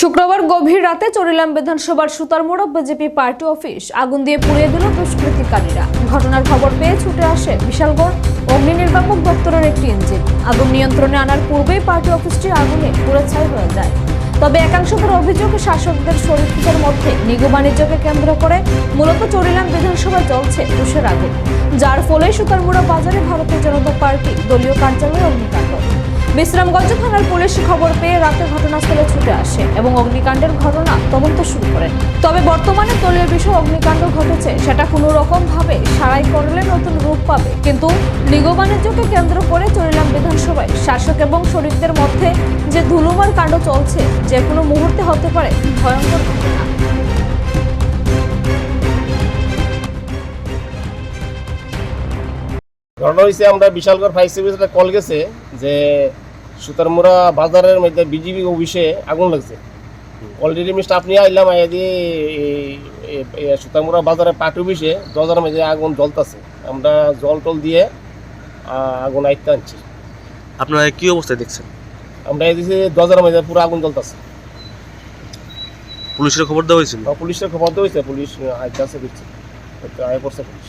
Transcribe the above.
শুক্রবার গভীর রাতে চরিলাম বিধানসভার সুতারমোড়া বিজেপি পার্টি অফিস। আগুন দিয়ে পুড়িয়ে দিল দুষ্কৃতিকারীরা। ঘটনার খবর পেয়ে ছুটে আসে বিশালগড়। অগ্নি নির্বাপক দপ্তরের একটি ইঞ্জিন। আগুন নিয়ন্ত্রণে আনার পূর্বেই পার্টি অফিসটি আগুনে পুড়ে ছাই হয়ে যায়। তবে একাংশদের অভিযোগ, শাসকদের শরীরদের মধ্যে নিগু বাণিজ্যকে কেন্দ্র করে মূলত চরিলাম বিধানসভা চলছে তুষের আগুন। যার ফলে সুতারমুড়া বাজারে ভারতীয় জনতা পার্টি দলীয় কার্যালয়ে অগ্নিকাণ্ড। বিশ্রামগঞ্জ থানার পুলিশ খবর পেয়ে রাতে ঘটনাস্থলে ছুটে আসে এবং অগ্নিকাণ্ডের ঘটনা তদন্ত শুরু করেন তবে বর্তমানে দলীয় বিষয় অগ্নিকাণ্ড ঘটেছে, সেটা কোনো রকম ভাবে সারাই করলে নতুন রূপ পাবে। কিন্তু লিগ বাণিজ্যকে কেন্দ্র করে চরিলাম বিধানসভায়। শাসক এবং শরীরদের মধ্যে যে ধুলুমার কাণ্ড চলছে, যে কোনো মুহূর্তে হতে পারে ভয়ঙ্কর ঘটনা। হয়েছে আমরা বিশালগড় ফায়ার সার্ভিস কল গেছে যে সুতারমুড়া বাজারের মধ্যে বিজিবি অফিসে আগুন লাগছে। অলরেডি আমি স্টাফ নিয়ে আইলাম আইয়া দিয়ে এই সুতারমুড়া বাজারে পাট অফিসে দরজার মধ্যে আগুন জ্বলতেছে। আমরা জল টল দিয়ে আগুন আইতে আনছি। আপনারা কি অবস্থায় দেখছেন? আমরা এই দিকে দরজার মধ্যে পুরো আগুন জ্বলতেছে। পুলিশের খবর দেওয়া হয়েছিল? পুলিশের খবর তো হয়েছে। পুলিশ আইতে আছে আয় পড়ছে পুলিশ।